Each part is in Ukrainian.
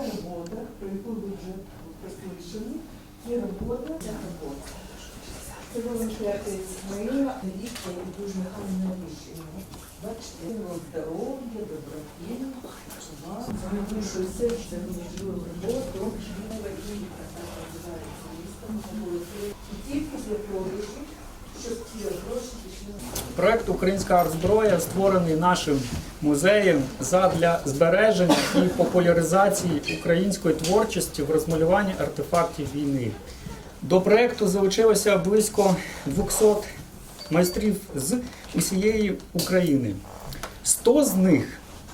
робота, про яку ви вже прослышали, є робота, ця робота. Це волонтерка Ізмаїла, Лікія і дуже гарне рішення. Бачите, вам здоров'я, доброти, вам, за все, що ви роботу, і так називається містом. І тільки для продажу, щоб ці гроші пішли Проект Українська артзброя створений нашим музеєм задля збереження і популяризації української творчості в розмалюванні артефактів війни. До проекту залучилося близько 200 майстрів з усієї України. 100 з них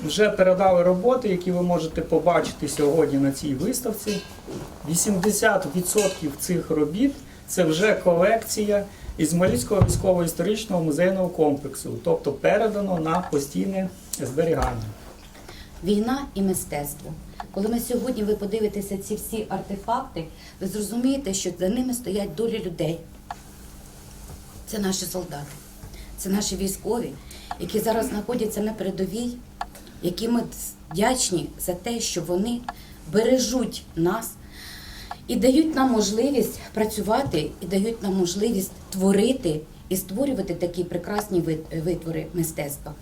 вже передали роботи, які ви можете побачити сьогодні на цій виставці. 80% цих робіт це вже колекція Ізмаїльського військово-історичного музейного комплексу, тобто передано на постійне зберігання. Війна і мистецтво. Коли ми сьогодні ви подивитеся ці всі артефакти, ви зрозумієте, що за ними стоять долі людей. Це наші солдати, це наші військові, які зараз знаходяться на передовій, які ми вдячні за те, що вони бережуть нас і дають нам можливість працювати, і дають нам можливість творити і створювати такі прекрасні вит- витвори мистецтва.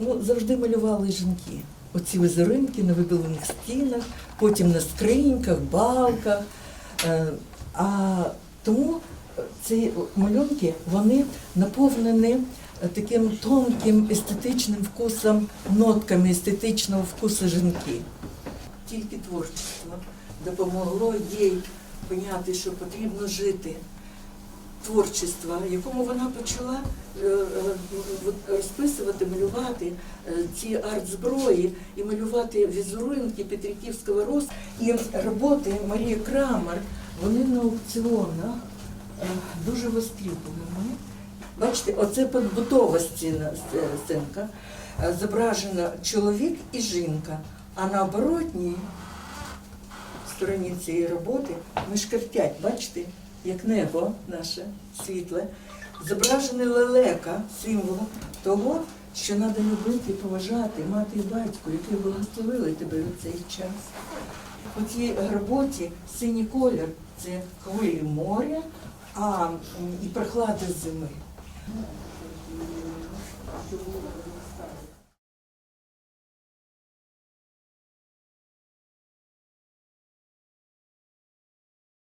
Ну, завжди малювали жінки. Оці візерунки на видалених стінах, потім на скриньках, балках. Е, А тому ці малюнки вони наповнені таким тонким естетичним вкусом, нотками естетичного вкусу жінки. Тільки творчество допомогло їй поняти, що потрібно жити творчества, якому вона почала е, е, розписувати, малювати е, ці арт-зброї і малювати візерунки Петриківського роз. І роботи Марії Крамер, вони на аукціонах дуже востребовані. Бачите, оце побутова сценка. Зображено чоловік і жінка, а на оборотній стороні цієї роботи ми шкертять, бачите, як небо наше світле, зображений лелека, символ того, що треба любити, поважати мати і батько, які благословили тебе в цей час. У цій роботі синій колір це хвилі моря, а і прохлада зими.